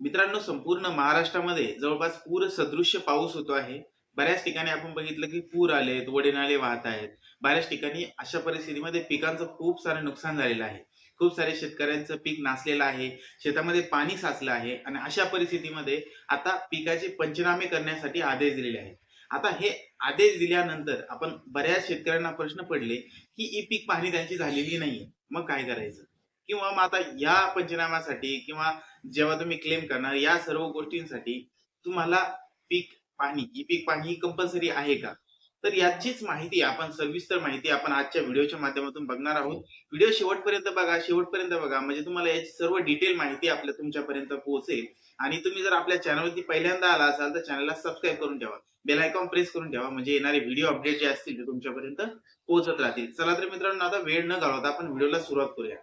मित्रांनो संपूर्ण महाराष्ट्रामध्ये जवळपास पूर सदृश्य पाऊस होतो आहे. बऱ्याच ठिकाणी आपण बघितलं की पूर आलेत वडे नाले वाहत आहेत. बऱ्याच ठिकाणी अशा परिस्थितीमध्ये पिकांचं खूप सारं नुकसान झालेलं आहे. खूप सारे शेतकऱ्यांचं पीक नासलेलं आहे शेतामध्ये पाणी साचलं आहे आणि अशा परिस्थितीमध्ये आता पिकाचे पंचनामे करण्यासाठी आदेश दिलेले आहेत. आता हे आदेश दिल्यानंतर आपण बऱ्याच शेतकऱ्यांना प्रश्न पडले की ही पीक पाहणी त्यांची झालेली नाहीये. मग काय करायचं? किंवा मग आता या पंचनाम्यासाठी किंवा जेव्हा तुम्ही क्लेम करणार या सर्व गोष्टींसाठी तुम्हाला पीक पाहणी ई पीक पाहणी ही कंपल्सरी आहे का? तर याचीच माहिती आपण सविस्तर माहिती आपण आजच्या व्हिडिओच्या माध्यमातून बघणार आहोत. व्हिडिओ शेवटपर्यंत बघा शेवटपर्यंत बघा. म्हणजे तुम्हाला याची सर्व डिटेल माहिती आपल्या तुमच्यापर्यंत पोहोचेल. आणि तुम्ही जर आपल्या चॅनलवरती पहिल्यांदा आला असाल तर चॅनलला सबस्क्राईब करून ठेवा. बेल आयकॉन प्रेस करून ठेवा. म्हणजे येणारे व्हिडिओ अपडेट जे असतील ते तुमच्यापर्यंत पोहोचत राहतील. चला तर मित्रांनो आता वेळ न घालवता आपण व्हिडिओला सुरुवात करूया.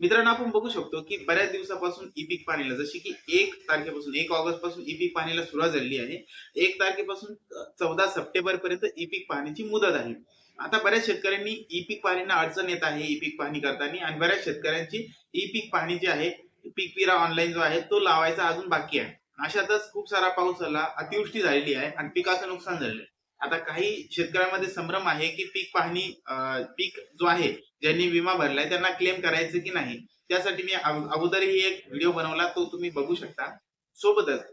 मित्रांनो आपण बघू शकतो की बऱ्याच दिवसापासून ई पीक पाणीला जशी की एक तारखेपासून एक ऑगस्टपासून ई पीक पाणीला सुरुवात झालेली आहे. एक तारखेपासून चौदा सप्टेंबर पर्यंत ई पीक पाण्याची मुदत आहे. आता बऱ्याच शेतकऱ्यांनी ई पीक पाहणीला अडचण येत आहे ई पीक पाहणी करताना आणि बऱ्याच शेतकऱ्यांची ई पीक पाणी जे आहे पीक विरा ऑनलाईन जो आहे तो लावायचा अजून बाकी आहे. अशातच खूप सारा पाऊस झाला अतिवृष्टी झालेली आहे आणि पिकाचं नुकसान झालेलं आहे. आता काही शेतकऱ्यांमध्ये संभ्रम आहे की पीक पाहणी पीक जो आहे ज्यांनी विमा भरलाय त्यांना क्लेम करायचं की नाही? त्यासाठी मी अगोदर अगोदरही एक व्हिडिओ बनवला तो तुम्ही बघू शकता. सोबतच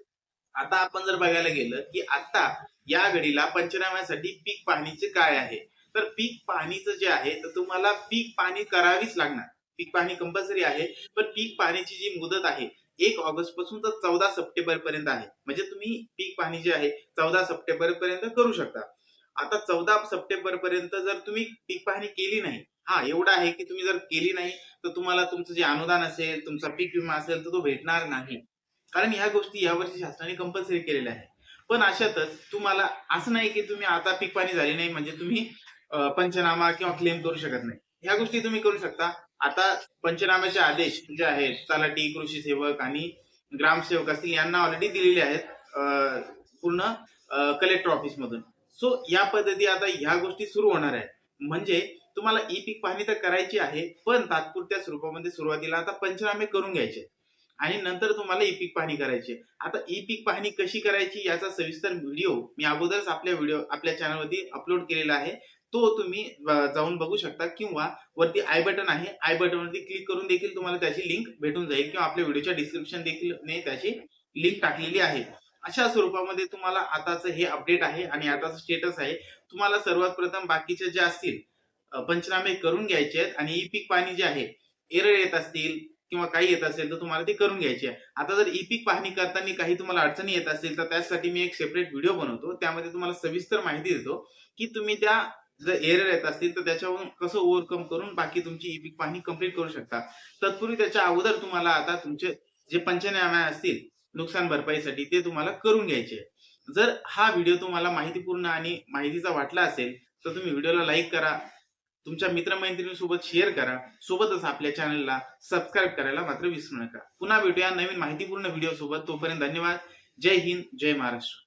आता आपण जर बघायला गेलं की आता या घडीला पंचनाम्यासाठी पीक पाहणीचे काय आहे? तर पीक पाहणीचं जे आहे तर तुम्हाला पीक पाहणी करावीच लागणार. पीक पाहणी कंपल्सरी आहे पण पीक पाहणीची जी मुदत आहे एक ऑगस्टपासून तर चौदा सप्टेंबर पर्यंत आहे. म्हणजे तुम्ही पीक पाहणी जे आहे चौदा सप्टेंबर पर्यंत करू शकता. आता चौदा सप्टेंबर पर्यंत जर तुम्ही पीक पाहणी केली नाही हा एवढा आहे की तुम्ही जर केली नाही तर तुम्हाला तुमचं जे अनुदान असेल तुमचा पीक विमा असेल तर तो भेटणार नाही. कारण ह्या गोष्टी यावर्षी शासनाने कंपल्सरी केलेल्या आहे पण अशातच तुम्हाला असं नाही की तुम्ही आता पीक पाणी झाली नाही म्हणजे तुम्ही पंचनामा किंवा क्लेम करू शकत नाही. ह्या गोष्टी तुम्ही करू शकता. आता पंचनाम्याचे आदेश जे आहेत तलाठी कृषी सेवक आणि ग्रामसेवक असतील यांना ऑलरेडी दिलेले आहेत पूर्ण कलेक्टर ऑफिस मधून. सो या पद्धती आता ह्या गोष्टी सुरू होणार आहेत. म्हणजे तुम्हाला ई पीक पाहणी तर करायची आहे पण तात्पुरत्या स्वरूपामध्ये सुरुवातीला आता पंचनामे करून घ्यायचे. आणि नंतर तुम्हाला ई पीक पाहणी करायची आहे. आता ई पीक पाहणी कशी करायची याचा सविस्तर व्हिडिओ मी अगोदरच आपल्या व्हिडिओ आपल्या चॅनलवरती अपलोड केलेला आहे. तो तुम्ही जाऊन बघू शकता किंवा वरती आय बटन आहे. आय बटन वरती क्लिक करून देखील तुम्हाला त्याची लिंक भेटून जाईल किंवा आपल्या व्हिडिओच्या डिस्क्रिप्शन देखील त्याची लिंक टाकलेली आहे. अशा स्वरूपामध्ये तुम्हाला आताचं हे अपडेट आहे आणि आताचं स्टेटस आहे. तुम्हाला सर्वात प्रथम बाकीचे जे असतील पंचनामे करून घ्यायचे आहेत आणि ई पीक पाणी जे आहे एरर येत असतील किंवा काही येत असेल तर तुम्हाला ते करून घ्यायचे आहे. आता जर ई पीक पाहणी करताना काही तुम्हाला अडचणी येत असतील तर त्यासाठी मी एक सेपरेट व्हिडिओ बनवतो. त्यामध्ये तुम्हाला सविस्तर माहिती देतो की तुम्ही त्या जर एरर येत असतील तर त्याच्यावरून कसं ओव्हरकम करून बाकी तुमची ई पीक पाहणी कंप्लीट करू शकता. तत्पूर्वी त्याच्या अगोदर तुम्हाला आता तुमचे जे पंचनामे असतील नुकसान भरपाईसाठी ते तुम्हाला करून घ्यायचे. जर हा व्हिडिओ तुम्हाला माहितीपूर्ण आणि माहितीचा वाटला असेल तर तुम्ही व्हिडिओला लाईक करा. तुमच्या मित्रमैत्रिणींसोबत शेअर करा. सोबतच आपल्या चॅनलला सबस्क्राईब करायला मात्र विसरू नका. पुन्हा भेटूया नवीन माहितीपूर्ण व्हिडिओ सोबत. तोपर्यंत धन्यवाद. जय हिंद. जय महाराष्ट्र.